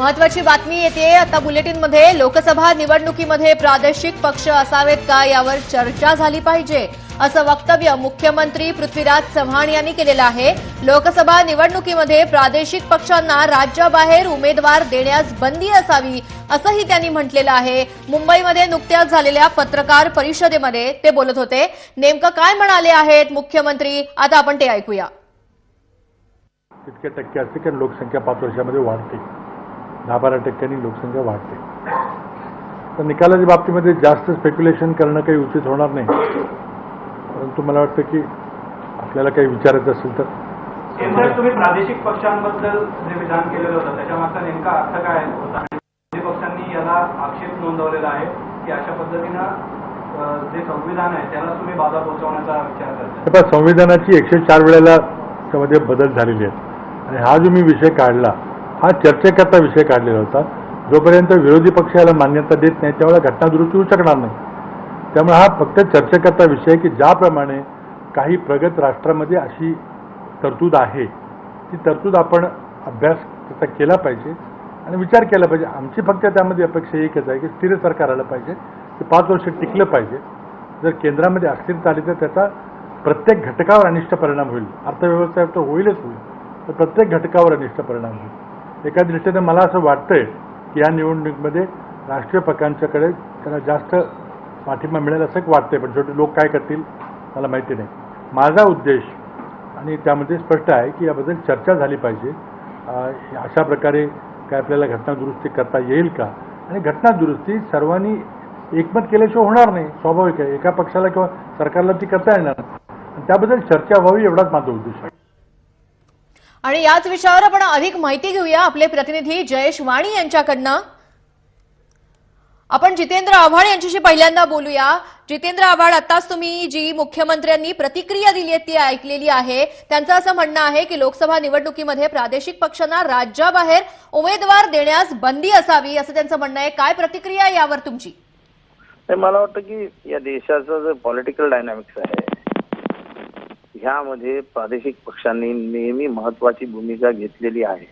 महत्वाची बातमी येते. आता बुलेटिनमध्ये लोकसभा निवडणुकीमध्ये प्रादेशिक पक्ष असावेत का यावर चर्चा झाली पाहिजे असं वक्तव्य मुख्यमंत्री पृथ्वीराज चव्हाण यांनी केलेलं आहे. लोकसभा निवडणुकीमध्ये प्रादेशिक पक्षांना राज्याबाहेर उमेदवार देण्यास बंदी असावी असंही त्यांनी म्हटलेलं आहे. मुंबईमध्ये नुकत्याच झालेल्या पत्रकार परिषदेमध्ये ते बोलत होते. नेमकं काय म्हणाले आहेत मुख्यमंत्री? आता आपण ते ऐकूया. तितक्या टक्के असते कारण लोकसंख्या पाच वर्षामध्ये वाढते. दहा बारा टक्क्यांनी लोकसंख्या वाढते. तर निकालाच्या बाबतीमध्ये जास्त स्पेक्युलेशन करणं काही उचित होणार नाही. परंतु मला वाटतं की आपल्याला काही विचारायचं असेल तर. तुम्ही प्रादेशिक पक्षांबद्दल जे विधान केलेलं होतं त्याच्यामागचा नेमका अर्थ काय होता? आणि पक्षांनी याला आक्षेप नोंदवलेला आहे की अशा पद्धतीनं जे संविधान आहे त्याला तुम्ही बाधा पोहोचवण्याचा विचार करताय. हे पहा संविधानाची एकशे चार वेळेला त्यामध्ये बदल झालेले आहेत. आणि हा जो मी विषय काढला हा चर्चेकरता विषय काढलेला होता. जोपर्यंत विरोधी पक्ष याला मान्यता देत नाही त्यावेळेला घटनादुरुस्ती होऊ शकणार नाही. त्यामुळे हा फक्त चर्चेकरता विषय आहे की ज्याप्रमाणे काही प्रगत राष्ट्रामध्ये अशी तरतूद आहे. ती तरतूद आपण अभ्यास त्याचा केला पाहिजे आणि विचार केला पाहिजे. आमची फक्त त्यामध्ये अपेक्षा एकच आहे की स्थिर सरकार आलं पाहिजे ते पाच वर्ष टिकलं पाहिजे. जर केंद्रामध्ये अस्थिरता आली तर त्याचा प्रत्येक घटकावर अनिष्ट परिणाम होईल. अर्थव्यवस्था तर होईलच होईल तर प्रत्येक घटकावर अनिष्ट परिणाम होईल. एका दृष्टीने मला असं वाटतंय की या निवडणुकीमध्ये राष्ट्रीय पक्षांच्याकडे त्याला जास्त पाठिंबा मिळेल असं एक वाटतंय पण छोटे लोक काय करतील मला माहिती नाही. माझा उद्देश आणि त्यामध्ये स्पष्ट आहे की याबद्दल चर्चा झाली पाहिजे. अशा प्रकारे काय आपल्याला घटनादुरुस्ती करता येईल का? आणि घटनादुरुस्ती सर्वांनी एकमत केल्याशिवाय होणार नाही स्वाभाविक आहे. एका पक्षाला किंवा सरकारला ती करता येणार आणि त्याबद्दल चर्चा व्हावी एवढाच माझा उद्देश आहे. आणि याच विषयावर आपण अधिक माहिती घेऊया. आपले प्रतिनिधी जयेश वाणी यांच्याकडनं. आपण जितेंद्र आव्हाड यांच्याशी पहिल्यांदा बोलूया. जितेंद्र आव्हाड आताच तुम्ही जी मुख्यमंत्र्यांनी प्रतिक्रिया दिली आहे ती ऐकलेली आहे. त्यांचं असं म्हणणं आहे की लोकसभा निवडणुकीमध्ये प्रादेशिक पक्षांना राज्याबाहेर उमेदवार देण्यास बंदी असावी असं त्यांचं म्हणणं आहे. काय प्रतिक्रिया यावर तुमची? मला वाटतं की या देशाचं जे पॉलिटिकल डायनामिक्स आहे ह्यामध्ये प्रादेशिक पक्षांनी नेहमी महत्वाची भूमिका घेतलेली आहे.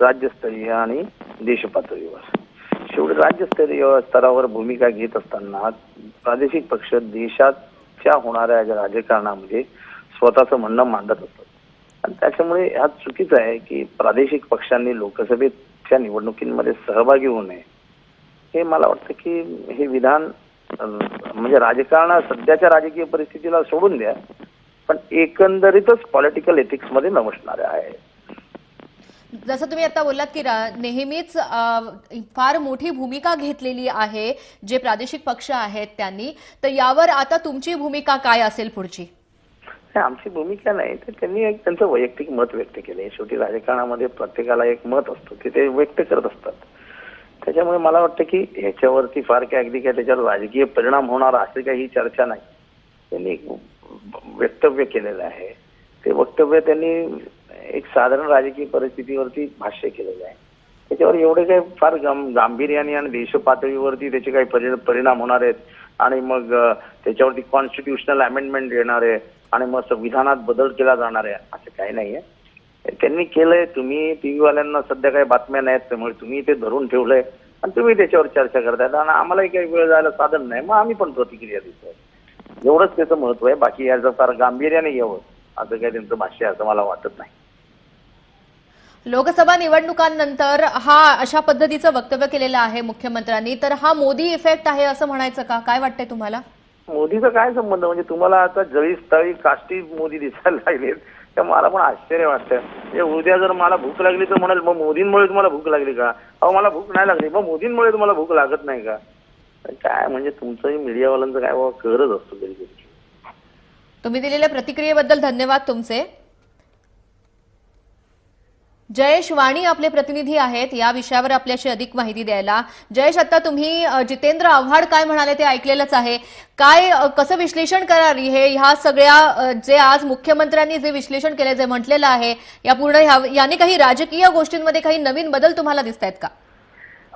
राज्यस्तरीय आणि देश पातळीवर शेवटी राज्यस्तरीय स्तरावर भूमिका घेत असताना प्रादेशिक पक्ष देशाच्या होणाऱ्या ज्या राजकारणामध्ये स्वतःचं म्हणणं मांडत असतात. आणि त्याच्यामुळे हा चुकीचं आहे की प्रादेशिक पक्षांनी लोकसभेच्या निवडणुकीमध्ये सहभागी होऊ नये. हे मला वाटतं की हे विधान म्हणजे राजकारणा सध्याच्या राजकीय परिस्थितीला सोडून द्या. पण एकंदरीतच पॉलिटिकल एथिक्समध्ये नमसणारे आहे. जसं तुम्ही आता बोललात की नेहमीच फार मोठी भूमिका घेतलेली आहे जे प्रादेशिक पक्ष आहेत त्यांनी. तर यावर आता तुमची भूमिका काय असेल पुढची? आमची भूमिका नाही. तर त्यांनी एक त्यांचं वैयक्तिक मत व्यक्त केले. शेवटी राजकारणामध्ये प्रत्येकाला एक मत असतं. ते ते व्यक्त करत असतात. त्याच्यामुळे मला वाटतं की ह्याच्यावरती फार काय अगदी काय त्याच्यावर राजकीय परिणाम होणार असे काही चर्चा नाही. त्यांनी एक वक्तव्य केलेलं आहे. ते वक्तव्य त्यांनी एक साधारण राजकीय परिस्थितीवरती भाष्य केलेलं आहे. त्याच्यावर एवढे काही फार गांभीर्याने आणि देश पातळीवरती त्याचे काही परिणाम होणार आहेत आणि मग त्याच्यावरती कॉन्स्टिट्युशनल अमेंडमेंट येणार आहे आणि मग संविधानात बदल केला जाणार आहे असं काही नाहीये त्यांनी केलंय तुम्ही टीव्हीवाल्यांना सध्या काही बातम्या नाहीत त्यामुळे तुम्ही ते धरून ठेवलंय आणि तुम्ही त्याच्यावर चर्चा करतायत आणि आम्हालाही काही वेळ जायला साधन नाही. मग आम्ही पण प्रतिक्रिया देतोय. एवढंच त्याचं महत्त्व आहे. बाकी याचं फार गांभीर्याने घ्यावं असं काही त्यांचं भाष्य असं मला वाटत नाही. लोकसभा निवडणुकांनंतर हा अशा पद्धतीचं वक्तव्य केलेलं आहे मुख्यमंत्र्यांनी. तर हा मोदी इफेक्ट आहे असं म्हणायचं का? काय वाटतंय तुम्हाला? मोदीचा काय संबंध? म्हणजे तुम्हाला आता जळी स्थळी काष्टी मोदी दिसायला लागलेत. तर मला पण आश्चर्य वाटतं. म्हणजे उद्या जर मला भूक लागली तर म्हणाल मग मोदींमुळे तुम्हाला भूक लागली का? अहो मला भूक नाही लागली. मग मोदींमुळे तुम्हाला भूक लागत नाही का? काय म्हणजे तुमचंही मीडियावाल्यांचं काय बाबा करत असतो कधी कधी तुम्ही दिलेल्या प्रतिक्रियेबद्दल धन्यवाद तुमचे. जयेश वाणी आपले प्रतिनिधी आहेत या विषयावर आपल्याशी अधिक माहिती द्यायला. जयेश आता तुम्ही जितेंद्र आव्हाड काय म्हणाले ते ऐकलेलंच आहे. काय कसं विश्लेषण कराल हे ह्या सगळ्या जे आज मुख्यमंत्र्यांनी जे विश्लेषण केलं जे म्हटलेलं आहे या पूर्ण याने काही राजकीय गोष्टींमध्ये काही नवीन बदल तुम्हाला दिसत आहेत का?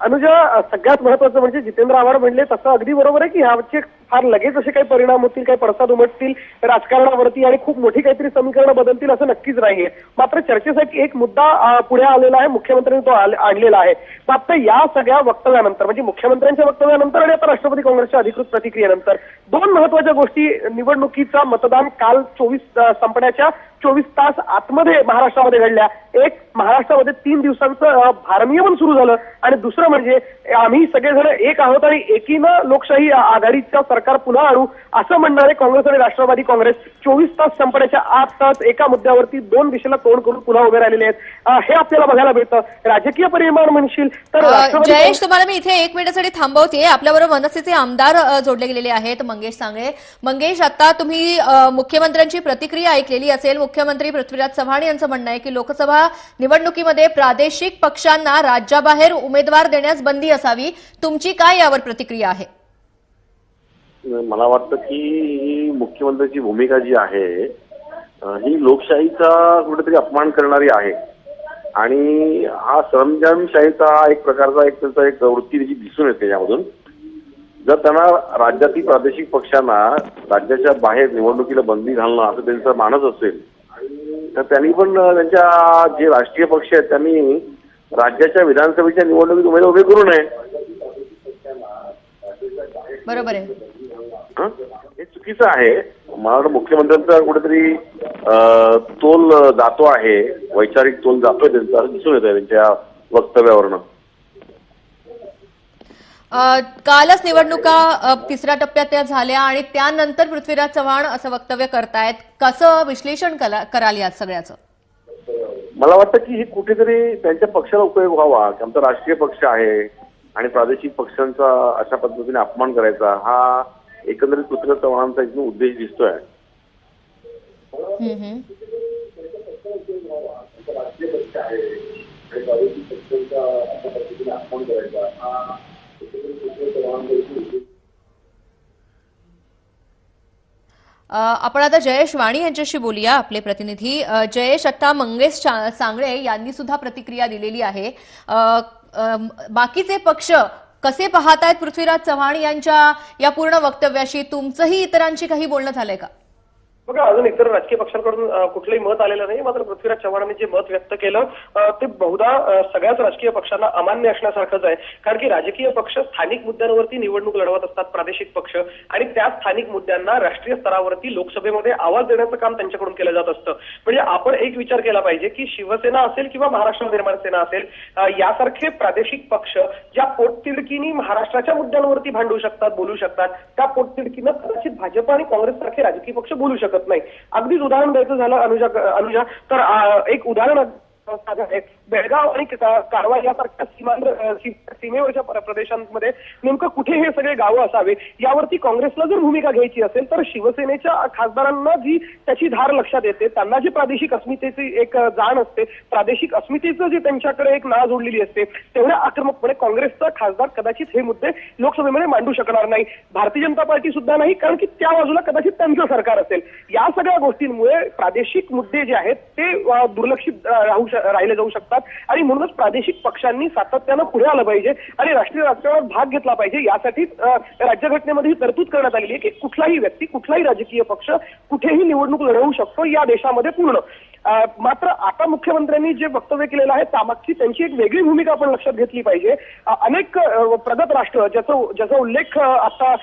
अनुजा सगळ्यात महत्वाचं म्हणजे जितेंद्र आव्हाड म्हणले तसं अगदी बरोबर आहे की ह्याचे फार लगेच असे काही परिणाम होतील काही पडसाद उमटतील राजकारणावरती आणि खूप मोठी काहीतरी समीकरणं बदलतील असं नक्कीच नाहीये. मात्र चर्चेसाठी एक मुद्दा पुढे आलेला आहे मुख्यमंत्र्यांनी तो आणलेला आहे. मात्र या सगळ्या वक्तव्यानंतर म्हणजे मुख्यमंत्र्यांच्या वक्तव्यानंतर आणि आता राष्ट्रपती काँग्रेसच्या अधिकृत प्रतिक्रियेनंतर दोन महत्त्वाच्या गोष्टी निवडणुकीचा मतदान काल चोवीस संपण्याच्या चोवीस तास आतमध्ये महाराष्ट्रामध्ये घडल्या. एक महाराष्ट्रामध्ये तीन दिवसांचं भारनियमन सुरू झालं. आणि दुसरं म्हणजे आम्ही सगळेजण एक आहोत आणि एकीनं लोकशाही आघाडीच्या सरकार पुन्हा आणू असं म्हणणारे काँग्रेस आणि राष्ट्रवादी काँग्रेस चोवीस तास संपण्याच्या आतच एका मुद्द्यावरती दोन दिशेला तोंड करून पुन्हा उभे राहिलेले आहेत. हे आपल्याला बघायला मिळतं. राजकीय परिमाण म्हणशील तर जयेश तुम्हाला मी इथे एक मिनिटासाठी थांबवते. आपल्याबरोबर मनसेचे आमदार जोडले गेलेले आहेत मंगेश सांगळे. मंगेश आता तुम्ही मुख्यमंत्र्यांची प्रतिक्रिया ऐकलेली असेल. मुख्यमंत्री पृथ्वीराज चव्हाण यांचं म्हणणं आहे की लोकसभा निवडणुकीमध्ये प्रादेशिक पक्षांना राज्याबाहेर उमेदवार देण्यास बंदी असावी. तुमची काय यावर प्रतिक्रिया आहे? मला वाटतं की ही मुख्यमंत्र्यांची भूमिका जी आहे ही लोकशाहीचा कुठेतरी अपमान करणारी आहे. आणि हा सरंजामशाहीचा एक प्रकारचा एक त्यांचा एक वृत्ती त्याची दिसून येते यामधून. जर त्यांना राज्यातील प्रादेशिक पक्षांना राज्याच्या बाहेर निवडणुकीला बंदी घालणं असं त्यांचा मानस असेल तर त्यांनी पण त्यांच्या जे राष्ट्रीय पक्ष आहेत त्यांनी राज्याच्या विधानसभेच्या निवडणुकीत उमेदवार उभे करू नये. बरोबर आहे. हं? हे चुकीचं आहे. मला वाटतं मुख्यमंत्र्यांचा कुठेतरी तोल जातो आहे. वैचारिक तोल जातोय त्यांचा दिसून येत आहे त्यांच्या वक्तव्यावरनं. कालच निवडणुका तिसऱ्या टप्प्यात त्या झाल्या आणि त्यानंतर पृथ्वीराज चव्हाण असं वक्तव्य करतायत. कसं विश्लेषण कराल या सगळ्याचं? मला वाटतं की हे कुठेतरी त्यांच्या पक्षाला उपयोग व्हावा. की आमचा राष्ट्रीय पक्ष आहे आणि प्रादेशिक पक्षांचा अशा पद्धतीने अपमान करायचा. हा एकंदरीत पृथ्वीराज चव्हाणांचा इथून उद्देश दिसतोय. आपण आता जयेश वाणी यांच्याशी बोलूया आपले प्रतिनिधी. जयेश आता मंगेश सांगळे यांनी सुद्धा प्रतिक्रिया दिलेली आहे. बाकीचे पक्ष कसे पाहतायत पृथ्वीराज चव्हाण यांच्या या पूर्ण वक्तव्याशी? तुमचंही इतरांशी काही बोलणं झालंय का? बघा अजून इतर राजकीय पक्षांकडून कुठलंही मत आलेलं नाही मात्र पृथ्वीराज चव्हाणांनी जे मत व्यक्त केलं ते बहुधा सगळ्याच राजकीय पक्षांना अमान्य असण्यासारखंच आहे. कारण की राजकीय पक्ष स्थानिक मुद्द्यांवरती निवडणूक लढवत असतात प्रादेशिक पक्ष. आणि त्या स्थानिक मुद्द्यांना राष्ट्रीय स्तरावरती लोकसभेमध्ये आवाज देण्याचं काम त्यांच्याकडून केलं जात असतं. म्हणजे आपण एक विचार केला पाहिजे की शिवसेना असेल किंवा महाराष्ट्र निर्माण सेना असेल यासारखे प्रादेशिक पक्ष ज्या पोटतिडकीनी महाराष्ट्राच्या मुद्द्यांवरती भांडू शकतात बोलू शकतात त्या पोटतिडकीनं कदाचित भाजप आणि काँग्रेस सारखे राजकीय पक्ष बोलू शकत नाही. अगदीच उदाहरण द्यायचं झालं अनुजा अनुजा. तर एक उदाहरण बेळगाव आणि कारवा यासारख्या सीमांध्र सीमेवरच्या प्रदेशांमध्ये नेमकं कुठे हे सगळे गावं असावे यावरती काँग्रेसला जर भूमिका घ्यायची असेल तर शिवसेनेच्या खासदारांना जी त्याची धार लक्षात येते त्यांना जी प्रादेशिक अस्मितेची एक जाण असते प्रादेशिक अस्मितेचं जे त्यांच्याकडे एक नाळ जोडलेली असते तेवढ्या आक्रमकपणे काँग्रेसचा खासदार कदाचित हे मुद्दे लोकसभेमध्ये मांडू शकणार नाही. भारतीय जनता पार्टी सुद्धा नाही कारण की त्या बाजूला कदाचित त्यांचं सरकार असेल. या सगळ्या गोष्टींमुळे प्रादेशिक मुद्दे जे आहेत ते दुर्लक्षित राहू राहिले जाऊ शकतात. आणि म्हणूनच प्रादेशिक पक्षांनी सातत्यानं पुढे आलं पाहिजे आणि राष्ट्रीय राजकारणात भाग घेतला पाहिजे यासाठी राज्यघटनेमध्ये ही तरतूद करण्यात आलेली आहे की कुठलाही व्यक्ती कुठलाही राजकीय पक्ष कुठेही निवडणूक लढवू शकतो या देशामध्ये पूर्ण. मात्र आता मुख्यमंत्र्यांनी जे वक्तव्य केलेलं आहे त्यामागची त्यांची एक वेगळी भूमिका आपण लक्षात घेतली पाहिजे. अनेक प्रगत राष्ट्र ज्याचा ज्याचा उल्लेख आता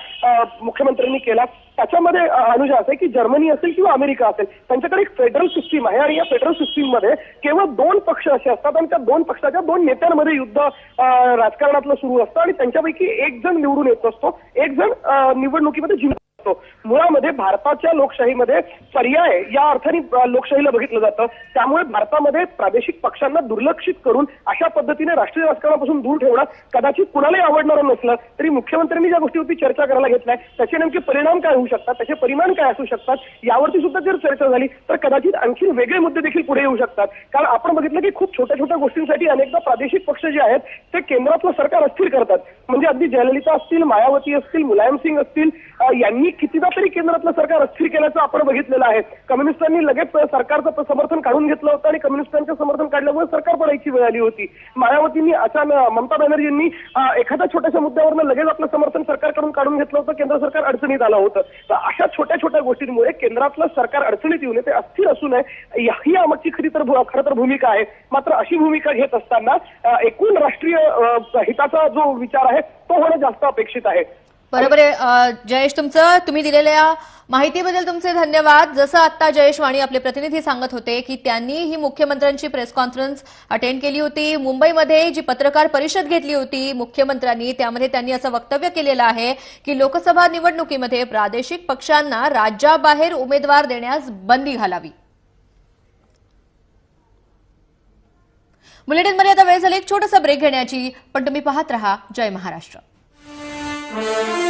मुख्यमंत्र्यांनी केला त्याच्यामध्ये अनुजा असे की जर्मनी असेल किंवा अमेरिका असेल त्यांच्याकडे एक फेडरल सिस्टीम आहे आणि या फेडरल सिस्टीममध्ये केवळ दोन पक्ष असे असतात आणि त्या दोन पक्षाच्या दोन नेत्यांमध्ये युद्ध राजकारणातलं सुरू असतं आणि त्यांच्यापैकी एक जण निवडून येत असतो. एक जण निवडणुकीमध्ये जिंकतो. असतो मुळामध्ये भारताच्या लोकशाहीमध्ये पर्याय या अर्थाने लोकशाहीला बघितलं जातं. त्यामुळे भारतामध्ये प्रादेशिक पक्षांना दुर्लक्षित करून अशा पद्धतीने राष्ट्रीय राजकारणापासून दूर ठेवणं कदाचित कुणालाही आवडणारं नसलं तरी मुख्यमंत्र्यांनी ज्या गोष्टीवरती चर्चा करायला घेतलाय त्याचे नेमके परिणाम काय होऊ शकतात त्याचे परिमाण काय असू शकतात यावरती सुद्धा जर चर्चा झाली तर कदाचित आणखी वेगळे मुद्दे देखील पुढे येऊ शकतात. कारण आपण बघितलं की खूप छोट्या छोट्या गोष्टींसाठी अनेकदा प्रादेशिक पक्ष जे आहेत ते केंद्रातलं सरकार अस्थिर करतात. म्हणजे अगदी जयललिता असतील मायावती असतील मुलायम सिंग असतील यांनी कितीदा तरी केंद्रातलं सरकार अस्थिर केल्याचं आपण बघितलेलं आहे. कम्युनिस्टांनी लगेच सरकारचं समर्थन काढून घेतलं होतं आणि कम्युनिस्टांचं समर्थन काढल्यामुळे सरकार पडायची वेळ आली होती. मायावतींनी अचानक ममता बॅनर्जींनी एखाद्या छोट्याशा मुद्द्यावरनं लगेच आपलं समर्थन सरकारकडून काढून घेतलं होतं केंद्र सरकार अडचणीत आलं होतं. तर अशा छोट्या छोट्या गोष्टींमुळे केंद्रातलं सरकार अडचणीत येऊ नये ते अस्थिर असू नये ही आमची खरी तर खरं तर भूमिका आहे. मात्र अशी भूमिका घेत असताना एकूण राष्ट्रीय हिताचा जो विचार आहे तो होणं जास्त अपेक्षित आहे. बरोबर आहे. जयेश तुमचं तुम्ही दिलेल्या माहितीबद्दल तुमचे धन्यवाद. जसं आता जयेश वाणी आपले प्रतिनिधी सांगत होते की त्यांनी ही मुख्यमंत्र्यांची प्रेस कॉन्फरन्स अटेंड केली होती. मुंबईमध्ये जी पत्रकार परिषद घेतली होती मुख्यमंत्र्यांनी त्यामध्ये त्यांनी असं वक्तव्य केलेलं आहे की लोकसभा निवडणुकीमध्ये प्रादेशिक पक्षांना राज्याबाहेर उमेदवार देण्यास बंदी घालावी. बुलेटिनमध्ये आता वेळ झाली एक छोटासा ब्रेक घेण्याची. पण तुम्ही पाहत रहा जय महाराष्ट्र. Música